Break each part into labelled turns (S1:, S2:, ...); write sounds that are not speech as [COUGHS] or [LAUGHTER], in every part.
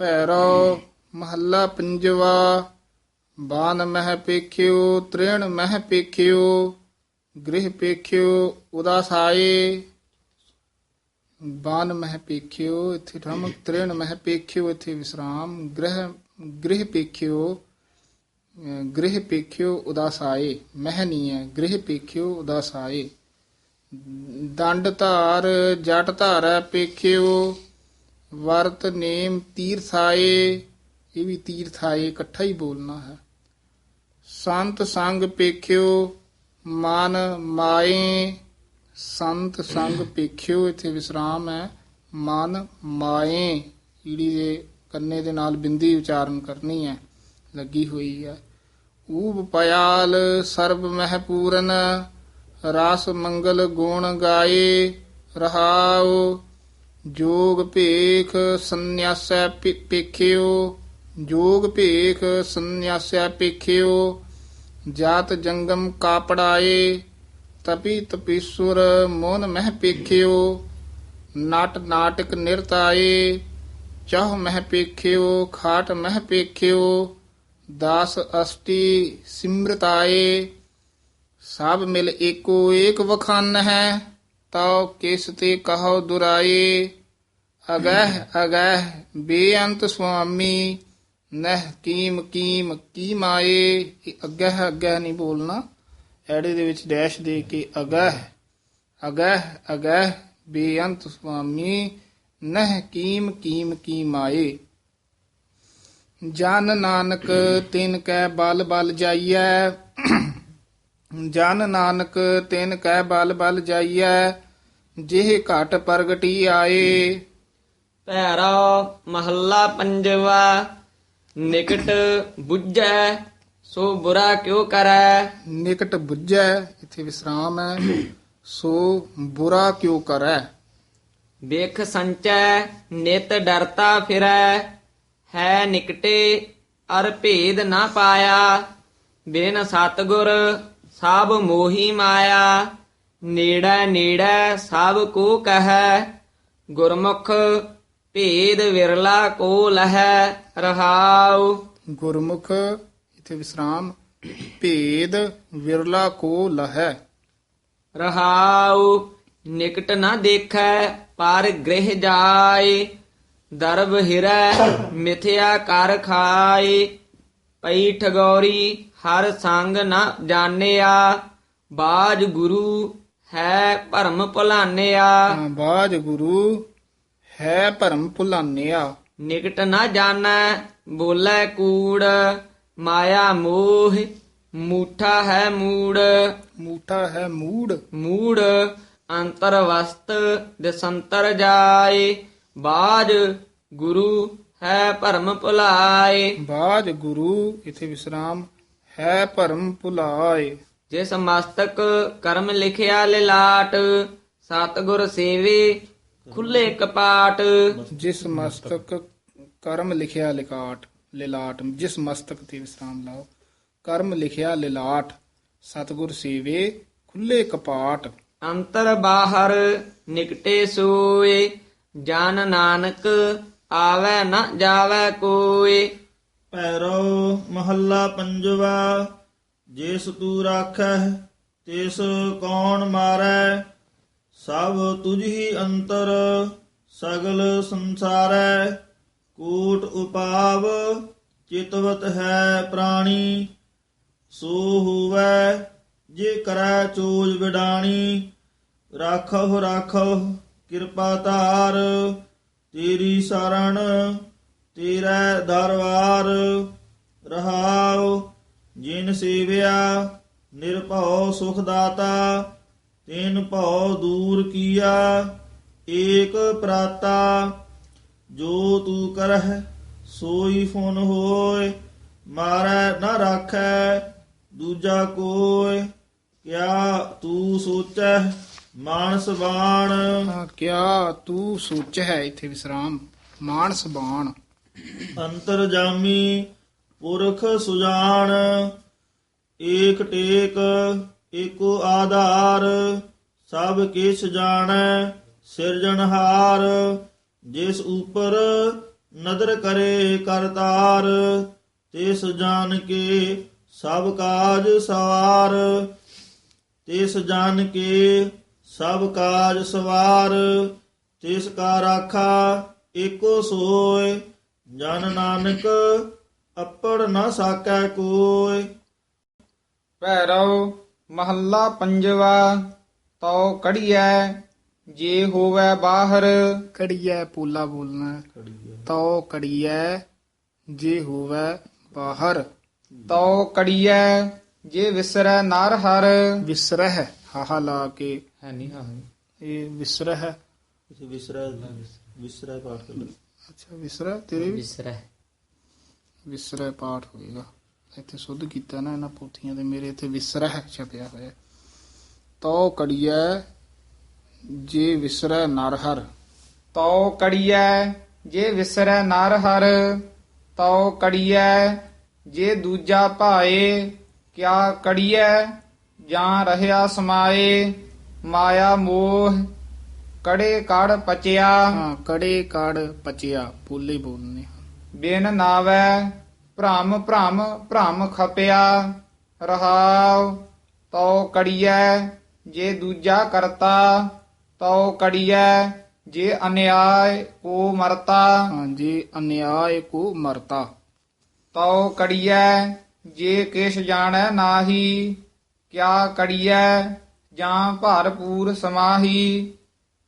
S1: ਭੈਰੋ ਮਹੱਲਾ ਪੰਜਵਾ ਬਾਨ ਮਹਿ ਪੇਖਿਓ, ਤ੍ਰਿਣ ਮਹਿ ਪੇਖਿਓ, ਗ੍ਰਹਿ ਪੇਖਿਓ, ਉਦਾਸਾਏ। ਬਾਨ ਮਹਿ ਪੇਖਿਓ, ਇੱਥੇ ਠਮਕ ਤ੍ਰਿਣ ਮਹਿ ਪੇਖਿਓ, ਇੱਥੇ ਵਿਸਰਾਮ, ਗ੍ਰਹਿ ਗ੍ਰਹਿ ਪੇਖਿਓ, ਅਹ ਗ੍ਰਹਿ ਪੇਖਿਓ, ਉਦਾਸਾਏ। ਮਹਿ ਨਹੀਂ ਹੈ, ਗ੍ਰਹਿ ਪੇਖਿਓ, ਉਦਾਸਾਏ। ਦੰਡ ਧਾਰ, ਜਟ ਧਾਰੈ ਪੇਖਿਓ ਵਰਤ ਨੇਮ ਤੀਰਥਾਏ, ਇਹ ਵੀ ਤੀਰਥਾਏ, ਇਕੱਠਾ ਹੀ ਬੋਲਣਾ ਹੈ। ਸੰਤ ਸੰਗ ਪੇਖਿਓ, ਮਨ ਮਾਏ, ਸੰਤ ਸੰਗ ਪੇਖਿਓ, ਇੱਥੇ ਵਿਸਰਾਮ ਹੈ। ਮਨ ਮਾਏ, ਈੜੀ ਦੇ ਕੰਨੇ ਦੇ ਨਾਲ ਬਿੰਦੀ ਉਚਾਰਨ ਕਰਨੀ ਹੈ, ਲੱਗੀ ਹੋਈ ਹੈ। ਊਬ ਪਿਆਲ ਸਰਬ ਮਹਿ ਪੂਰਨ ਰਸ ਮੰਗਲ ਗੁਣ ਗਾਏ ਰਹਾਓ ਜੋਗ ਭੇਖ ਸੰਨਿਆਸੈ ਭੇ- ਜੋਗ ਭੇਖ ਸੰਨਿਆਸੈ ਭੇਖਿਓ, ਜਾਤ ਜੰਗਮ ਕਾਪੜਾਏ, ਤਪੀ ਤਪੀਸੁਰ ਮੋਨ ਮਹਿ ਪੇਖਿਓ ਨਾਟ ਨਾਟਕ ਨਿਰਤਾਏ, ਚਾਹ ਮਹਿ ਪੇਖਿਓ ਖਾਟ ਮਹਿ ਪੇਖਿਓ ਦਾਸ ਅਸ਼ਟੀ ਸਿਮਰਤਾਏ, ਸਭ ਮਿਲ ਏਕੋ ਏਕ ਵਖਾਨ ਹੈ ਤਉ ਕਿਸ ਤੇ ਕਹੋ ਦੁਰਾਏ ਅਗਹਿ ਅਗਹਿ, ਬੇਅੰਤ ਸੁਆਮੀ, ਨਹਿ ਕੀਮ ਕੀਮ, ਕੀ ਮਾਏ? ਇਹ ਅਗਹਿ ਅਗਹਿ ਨਹੀਂ ਬੋਲਣਾ। ਐੜੇ ਦੇ ਵਿੱਚ ਡੈਸ਼ ਦੇ ਕੇ ਅਗਹਿ ਅਗਹਿ ਅਗਹਿ, ਬੇਅੰਤ ਸੁਆਮੀ, ਨਹਿ ਕੀਮ ਕੀਮ, ਕੀ ਮਾਏ? ਜਨ ਨਾਨਕ ਤਿਨ ਕੈ ਬਲ ਬਲ ਜਾਈਐ ਜਨ ਨਾਨਕ ਤਿਨ ਕੈ ਬਲ ਬਲ ਜਾਈਐ ਜਿਹ ਘਟ ਪ੍ਰਗਟੀ ਆਏ।
S2: ਭੈਰੋ ਮਹੱਲਾ ਪੰਜਵਾ ਨਿਕਟ 부ਜੈ ਸੋ ਬੁਰਾ ਕਿਉ ਕਰੈ?
S1: ਨਿਕਟ ਬੁੱਝੈ ਇਥੇ ਵਿਸਰਾਮ ਹੈ ਸੋ ਬੁਰਾ ਕਿਉ ਕਰੈ?
S2: ਵੇਖ ਸੰਚੈ ਨਿਤ ਡਰਤਾ ਫਿਰੈ ਹੈ ਨਿਕਟੇ ਅਰ ਭੇਦ ਨਾ ਪਾਇਆ। ਬਿਨ ਸਤਗੁਰ ਸਭ ਮੋਹੀ ਮਾਇਆ ਨੇੜੇ ਨੇੜੇ ਸਭ ਕੋ ਕਹੈ ਗੁਰਮੁਖ ਭੇਦ ਵਿਰਲਾ ਕੋ ਲਹੈ ਰਹਾਉ।
S1: ਗੁਰਮੁਖ ਇਥੇ ਵਿਸਰਾਮ ਭੇਦ ਵਿਰਲਾ ਕੋ ਲਹੈ।
S2: ਰਹਾਉ ਨਿਕਟ ਨਾ ਦੇਖੈ ਪਰ ਗ੍ਰਹਿ ਜਾਏ। ਦਰਬ ਹਿਰੈ ਮਿਥਿਆ ਕਰ ਖਾਏ। ਪਈ ਠਗੌਰੀ ਹਰ ਸੰਗ ਨਾ ਜਾਣਿਆ। ਬਾਜ ਗੁਰੂ ਹੈ ਭਰਮ ਭੁਲਾਨਿਆ।
S1: ਬਾਜ ਗੁਰੂ ਹੈ ਭਰਮ ਭੁਲਾਨਿਆ।
S2: ਨਿਕਟ ਨਾ ਜਾਣੈ ਬੋਲੇ ਕੂੜ। ਮਾਇਆ ਮੋਹ ਮੂਠਾ ਹੈ ਮੂੜ।
S1: ਮੂਠਾ ਹੈ ਮੂੜ।
S2: ਮੂੜ ਅੰਤਰ ਵਸਤ ਦਸੰਤਰ ਜਾਏ। ਬਾਜ ਗੁਰੂ ਹੈ ਭਰਮ ਭੁਲਾਏ।
S1: ਬਾਜ ਗੁਰੂ ਇਥੇ ਵਿਸਰਾਮ ਹੈ ਭਰਮ ਭੁਲਾਏ।
S2: ਜਿਸ ਮਸਤਕ ਕਰਮ ਲਿਖਿਆ ਲਿਲਾਟ ਸਤਗੁਰ ਸੇਵੇ ਖੁੱਲੇ ਕਪਾਟ।
S1: ਜਿਸ ਮਸਤਕ ਕਰਮ ਲਿਖਿਆ ਲਿਕਾਟ ਲਿਲਾਟ ਜਿਸ ਮਸਤਕ ਤੇ ਵਿਸਰਾਮ ਲਾਓ। ਕਰਮ ਲਿਖਿਆ ਲਿਲਾਟ ਸਤਗੁਰ ਸੇਵੇ ਖੁੱਲੇ ਕਪਾਟ।
S2: ਅੰਤਰ ਬਾਹਰ ਨਿਕਟੇ ਸੋਏ ਜਨ ਨਾਨਕ ਆਵੇ ਨਾ ਜਾਵੇ ਕੋਈ।
S3: ਪੈਰੋ ਮਹੱਲਾ ਪੰਜਵਾ, ਜਿਸ ਤੂੰ ਰਾਖੈ ਤਿਸ ਕੌਣ ਮਾਰੈ? ਸਭ ਤੁਝ ਹੀ ਅੰਤਰ, ਸਗਲ ਸੰਸਾਰੈ। ਕੂਟ ਉਪਾਵ, ਚਿਤਵਤ ਹੈ ਪ੍ਰਾਣੀ। ਸੋ ਹੋਵੈ, ਜੇ ਕਰੈ ਚੋਜ ਵਿਡਾਣੀ। ਰਾਖਹੁ ਰਾਖਹੁ, ਕਿਰਪਾ ਧਾਰ। ਤੇਰੀ ਸਰਣ ਤੇਰਾ ਦਰਬਾਰ ਰਹਾਉ, ਜਿਨ ਸੇਵਿਆ ਨਿਰਭਉ ਸੁਖ ਦਾਤਾ ਤਿਨ ਭਉ ਦੂਰ ਕੀਆ, ਏਕ ਪ੍ਰਾਤਾ। ਜੋ ਤੂੰ ਕਰਹਿ, ਸੋਈ ਫੁਨ ਹੋਏ ਮਾਰੈ ਨਾ ਰਾਖੈ, ਦੂਜਾ ਕੋਇ, ਕਿਆ ਤੂੰ ਸੋਚੈ ਮਾਨਸ ਬਾਣ।
S1: ਕਿਆ ਤੂੰ ਸੋਚ ਹੈ ਇਥੇ ਵਿਸਰਾਮ? ਮਾਨਸ ਬਾਣ।
S3: ਅੰਤਰ ਜਾਮੀ ਪੁਰਖ ਸੁਜਾਨ। ਏਕ ਟੇਕ ਏਕੋ ਆਧਾਰ। ਸਭ ਕਿਛ ਜਾਣੈ ਸਿਰਜਣਹਾਰ ਜਿਸ ਉਪਰ ਨਦਰ ਕਰੇ ਕਰਤਾਰ ਤਿਸ ਜਾਣ ਕੇ ਸਭ ਕਾਜ ਸਵਾਰ। ਤਿਸ ਜਾਣ ਕੇ ਸਭ ਕਾਜ ਸਵਾਰ ਤਿਸ ਕਾ ਰਾਖਾ ਏਕੋ ਸੋਏ ਜਨ ਨਾਨਕ ਅੱਪੜ ਨਾ ਸਾਕੈ ਕੋਇ
S4: ਭੈਰਵ ਮਹੱਲਾ ਪੰਜਵਾ ਤਉ ਕੜੀਐ ਜੇ ਹੋਵੇ ਬਾਹਰ।
S1: ਕੜੀਐ ਪੂਲਾ ਬੋਲਣਾ। ਤਉ ਕੜੀਐ ਜੇ ਹੋਵੇ ਬਾਹਰ।
S4: ਤਉ ਕੜੀਐ ਜੇ ਵਿਸਰੈ ਨਰ ਹਰ।
S1: ਵਿਸਰਹ ਹਾਹਾ ਲਾ ਕੇ
S4: ਹੈ ਨਹੀਂ ਹਾਂ
S1: ਇਹ ਵਿਸਰਹ
S3: ਇਥੇ ਵਿਸਰਾ ਵਿਸਰਾ ਪਾਠ ਕਰ ਲਓ
S1: ਅੱਛਾ ਵਿਸਰਹ ਤੇਰੇ ਵੀ?
S2: ਵਿਸਰੈ।
S1: ਵਿਸਰਹ ਪਾਠ ਹੋਏਗਾ। ਇੱਥੇ ਸੁੱਧ ਕੀਤਾ ਨਾ ਇਹਨਾਂ ਪੋਥੀਆਂ ਦੇ ਮੇਰੇ ਇੱਥੇ ਵਿਸਰਹ ਛਪਿਆ ਹੋਇਆ ਤਉ ਕੜੀਐ ਜੇ ਵਿਸਰਹ ਨਰਹਰ
S4: ਤਉ ਕੜੀਐ ਜੇ ਵਿਸਰੈ ਨਰ ਹਰ। ਤਉ ਕੜੀਐ ਜੇ ਦੂਜਾ ਭਾਏ ਕਿਆ ਕੜੀਐ? ਜਾਂ ਰਹਿਆ ਸਮਾਏ ਮਾਇਆ ਮੋਹ ਕੜੇ ਕੜ ਪਚਿਆ।
S1: ਹਾਂ ਕੜੇ ਕੜ ਪਚਿਆ ਪੂਲੇ ਬੋਲਨੇ।
S4: ਬਿਨ ਨਾਵੈ ਭ੍ਰਮ ਭ੍ਰਮ ਭ੍ਰਮ ਖਪਿਆ। ਰਹਾਉ ਤਉ ਕੜੀਐ ਜੇ ਦੂਜਾ ਕਰਤਾ ਤਉ ਕੜੀਐ ਜੇ ਅਨਿਆਇ ਕੋ ਮਰਤਾ।
S1: ਹਾਂ ਜੀ ਅਨਿਆਏ ਕੋ ਮਰਤਾ।
S4: ਤਉ ਕੜੀਐ ਜੇ ਕਿਛ ਜਾਣੈ ਨਾਹੀ। ਕਿਆ ਕੜੀਐ? ਜਾਂ ਭਰਪੂਰ ਸਮਾਹੀ?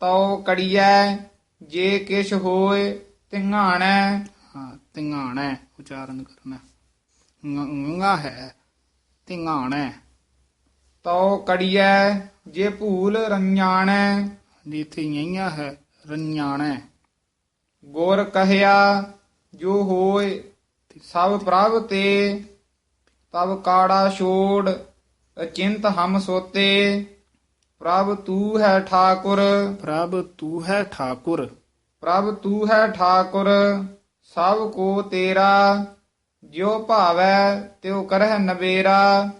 S4: ਤਉ ਕੜੀਐ, ਜੇ ਕਿਛ ਹੋਏ ਤਿੰਘਾਣੈ।
S1: ਹਾਂ ਤਿੰਗਾਣਾ ਉਚਾਰਨ ਕਰਨਾ। ngã ਹੈ ਤਿੰਗਾਣਾ
S4: ਤਉ ਕੜੀਐ, ਜੇ ਭੂਲ ਰੰਜਾਣੈ
S1: ਜਿੱਥੇ ਯਈਆਂ ਹੈ ਰੰਜਾਣਾ
S4: ਗੁਰ ਕਹਿਆ, ਜੋ ਹੋਏ ਸਭ ਪ੍ਰਭ ਤੇ, ਤਬ ਕਾੜਾ ਛੋੜ ਅਚਿੰਤ ਹਮ ਸੋਤੇ ਪ੍ਰਭ ਤੂ ਹੈ ਠਾਕੁਰ।
S1: ਪ੍ਰਭ ਤੂੰ ਹੈ ਠਾਕੁਰ।
S4: ਪ੍ਰਭ ਤੂ ਹੈ ਠਾਕੁਰ ਸਭ ਕੋ ਤੇਰਾ। ਜਿਉ ਭਾਵੈ ਤਿਉ ਕਰਹਿ ਨਬੇਰਾ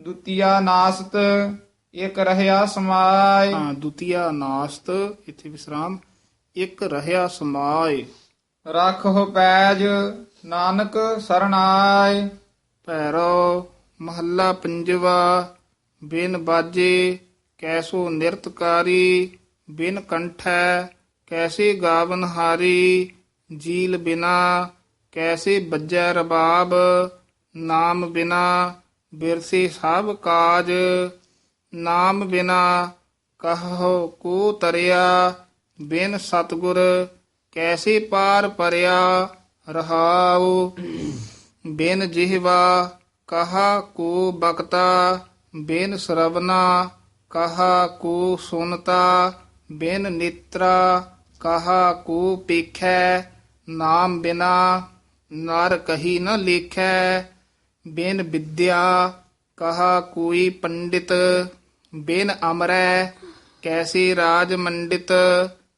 S4: ਦੁਤੀਆ ਨਾਸਤ ਇਕ ਰਹਿਆ ਸਮਾਏ।
S1: ਹਾਂ ਦੁਤੀਆ ਨਾਸਤ ਇੱਥੇ ਵਿਸਰਾਮ। ਇੱਕ ਰਹਿਆ ਸਮਾਏ।
S4: ਰੱਖੋ ਪੈਜ ਨਾਨਕ ਸਰਣਾਏ।
S1: ਭੈਰੋ ਮਹੱਲਾ ਪੰਜਵਾ, ਬਿਨ ਬਾਜੇ ਕੈਸੋ ਨਿਰਤਕਾਰੀ, ਬਿਨ ਕੰਠੈ ਕੈਸੇ ਗਾਵਨ ਹਾਰੀ, ਜੀਲ ਬਿਨਾ ਕੈਸੇ ਬੱਜੈ ਰਬਾਬ, ਨਾਮ ਬਿਨਾ ਬਿਰਸੇ ਸਭ ਕਾਜ, ਨਾਮ ਬਿਨਾ ਕਹੋ ਕੋ ਤਰਿਆ, ਬਿਨ ਸਤਗੁਰ ਕੈਸੇ ਪਾਰ ਪਰਿਆ ਰਹਾਉ, ਬਿਨ ਜਿਹਵਾ ਕਹਾ ਕੋ ਬਕਤਾ ਬਿਨ ਸਰਵਨਾ, ਕਹਾ ਕੋ ਸੁਨਤਾ ਬਿਨ ਨਿਤਰਾ, ਕਹਾ ਕੋ ਪੇਖੈ ਨਾਮ ਬਿਨਾ ਨਰ ਕਹੀ ਨ ਲੇਖੈ, ਬਿਨ ਵਿਦਿਆ ਕਹਾ ਕੋਈ ਪੰਡਿਤ, ਬੇਨ ਅਮਰੈ ਕੈਸੀ ਰਾਜ ਮੰਡਿਤ,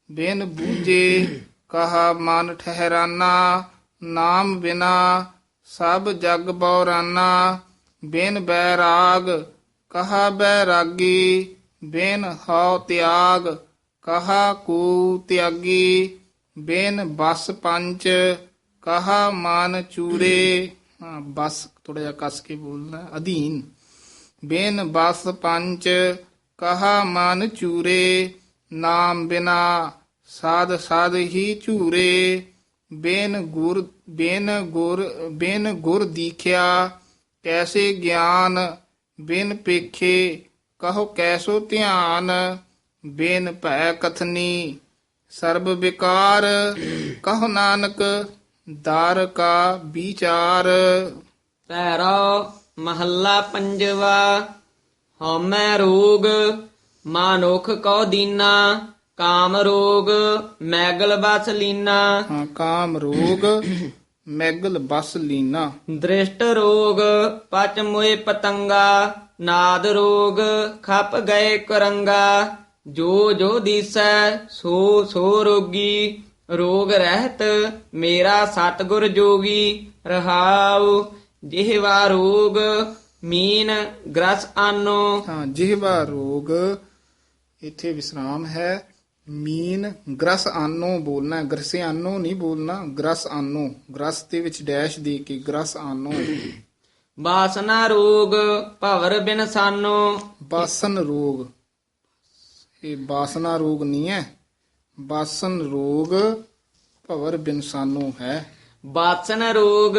S1: ਬੇਨ ਬੂਝੇ ਕਹਾ ਮਨ ਠਹਿਰਾਨਾ, ਨਾਮ ਬਿਨਾ ਸਭ ਜਗ ਬੌਰਾਨਾ ਬਿਨ ਬੈਰਾਗ ਕਹਾ ਬੈਰਾਗੀ ਬਿਨ ਹਉ ਤਿਆਗ, ਕਹਾ ਕੂ ਤਿਆਗੀ, ਬਿਨ ਬਸ ਪੰਚ, ਕਹਾ ਮਨ ਚੂਰੇ। ਹਾਂ, ਬਸ ਥੋੜਾ ਜਿਹਾ ਕੱਸ ਕੇ ਬੋਲਣਾ, ਅਧੀਨ। ਬਿਨ ਬਸ ਪੰਚ, ਕਹਾ ਮਨ ਚੂਰੇ, ਨਾਮ ਬਿਨਾ ਸਾਧ ਸਾਧ ਹੀ ਝੂਰੇ। ਬਿਨ ਗੁਰ ਬਿਨ ਗੁਰ ਬਿਨ ਗੁਰ ਦੀਖਿਆ, ਕੈਸੇ ਗਿਆਨ, ਬਿਨ ਪੇਖੇ, ਕਹੋ ਕੈਸੋ ਧਿਆਨ, ਬਿਨ ਭੈ ਕਥਨੀ, ਸਰਬ ਵਿਕਾਰ, ਕਹੋ ਨਾਨਕ, ਦਰ ਕਾ ਵਿਚਾਰ।
S2: ਪੈਰੋ ਮਹੱਲਾ ਪੰਜਵਾ, ਹਉਮੈ ਰੋਗ, ਮਾਨੁਖ ਕੋ ਦੀਨਾ। ਕਾਮ ਰੋਗ ਮੈਗਲ ਬਸ ਲੀਨਾ।
S1: ਹਾਂ ਕਾਮ ਰੋਗ [COUGHS] ਮੈਗਲ ਬਸ ਲੀਨਾ।
S2: ਦ੍ਰਿਸ਼ਟ ਰੋਗ ਪਚ ਮੋਏ ਪਤੰਗਾ। ਨਾਦ ਰੋਗ ਖਪ ਗਏ ਕਰੰਗਾ। ਜੋ ਜੋ ਦੀਸੈ ਸੋ ਸੋ ਰੋਗੀ। ਰੋਗ ਰਹਿਤ ਮੇਰਾ ਸਤਗੁਰ ਜੋਗੀ। ਰਹਾਉ ਜਿਹਵਾ ਰੋਗ ਮੀਨ ਗ੍ਰਸ ਆਨੋ।
S1: ਹਾਂ ਜਿਹਵਾ ਰੋਗ ਇੱਥੇ ਵਿਸਰਾਮ ਹੈ। ਮੀਨ ਗ੍ਰਸ ਆਨੋ ਬੋਲਣਾ ਗ੍ਰਸੇ ਆਨੋ ਨਹੀਂ ਬੋਲਣਾ ਗ੍ਰਸ ਆਨੋ। ਗ੍ਰਸ ਦੇ ਵਿੱਚ ਡੈਸ਼ ਦੇ ਕੇ ਗ੍ਰਸ ਆਨੋ
S2: ਬਾਸਨਾ ਰੋਗ ਭਵਰ ਬਿਨ ਸਾਨੋ।
S1: ਬਾਸਨ ਰੋਗ। ਇਹ ਬਾਸਨਾ ਰੋਗ ਨਹੀਂ ਹੈ। ਬਾਸਨ ਰੋਗ ਭਵਰ ਬਿਨਸਾਨੋ ਹੈ।
S2: ਬਾਸਨ ਰੋਗ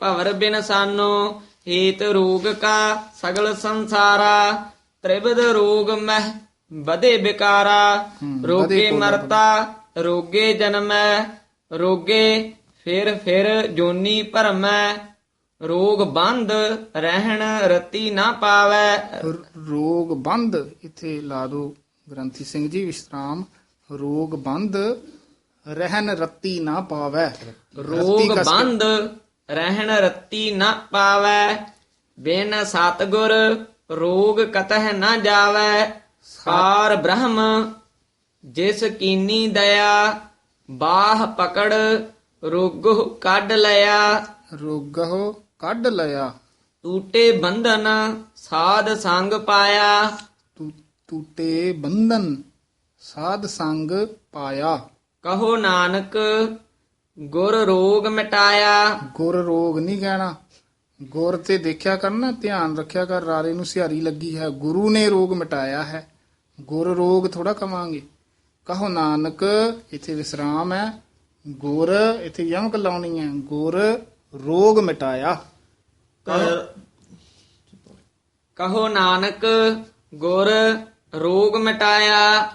S2: ਭਵਰ ਬਿਨ ਸਾਨੋ। ਹੇਤ ਰੋਗ ਕਾ ਸਗਲ ਸੰਸਾਰਾ। ਤ੍ਰਿਵਦ ਰੋਗ ਮਹਿ
S1: ਵਧੇ
S2: ਰੋਗੇ
S1: ਕੋਲ
S2: ਮਰਤਾ ਰੋਗੇ ਜਨਮੈ ਰੋਗੇ ਫਿਰ ਫਿਰ ਜੋਨੀ ਭਰਮੈ ਰੋਗ ਬੰਦ ਰਹਿਣ ਰਤੀ ਨਾ ਪਾਵੈ।
S1: ਰੋਗ ਬੰਦ ਇੱਥੇ ਲਾ ਦੋ ਗ੍ਰੰਥੀ ਸਿੰਘ ਜੀ ਵਿਸ਼ਰਾਮ ਰੋਗ ਬੰਦ ਰਹਿਨ ਰੱਤੀ ਨਾ ਪਾਵੈ।
S2: ਰੋਗ ਬੰਦ ਰਹਿਣ ਰਤੀ ਨਾ ਪਾਵੈ ਬਿਨ ਸਤਗੁਰ ਰੋਗ ਕਤਹ ਨਾ ਜਾਵੈ। ਪਾਰ ਬ੍ਰਹਮ ਜਿਸ ਕੀਨੀ ਦਇਆ ਬਾਹ ਪਕੜ ਰੋਗੋ ਕੱਢ ਲਿਆ।
S1: ਰੋਗਹੁ ਕੱਢ ਲਿਆ।
S2: ਟੂਟੇ ਬੰਧਨ ਸਾਧ ਸੰਗ ਪਾਇਆ।
S1: ਟੂਟੇ ਬੰਧਨ ਸਾਧ ਸੰਗ ਪਾਇਆ।
S2: ਕਹੋ ਨਾਨਕ ਗੁਰ ਰੋਗ ਮਿਟਾਇਆ।
S1: ਗੁਰ ਰੋਗ ਨਹੀਂ ਕਹਿਣਾ। ਗੁਰ ਤੇ ਦੇਖਿਆ ਕਰਨਾ ਧਿਆਨ ਰੱਖਿਆ ਕਰ ਰਾਰੇ ਨੂੰ ਸਿਹਾਰੀ ਲੱਗੀ ਹੈ। ਗੁਰੂ ਨੇ ਰੋਗ ਮਿਟਾਇਆ ਹੈ। ਗੁਰ ਰੋਗ ਥੋੜਾ ਕਵਾਂਗੇ। ਕਹੋ ਨਾਨਕ, ਇੱਥੇ ਵਿਸਰਾਮ ਹੈ। ਗੁਰ, ਇੱਥੇ ਯਮਕ ਲਾਉਣੀ ਹੈ। ਗੁਰ ਰੋਗ ਮਿਟਾਇਆ।
S3: ਕਹਿ
S2: ਕਹੋ ਨਾਨਕ, ਗੁਰ ਰੋਗ ਮਿਟਾਇਆ।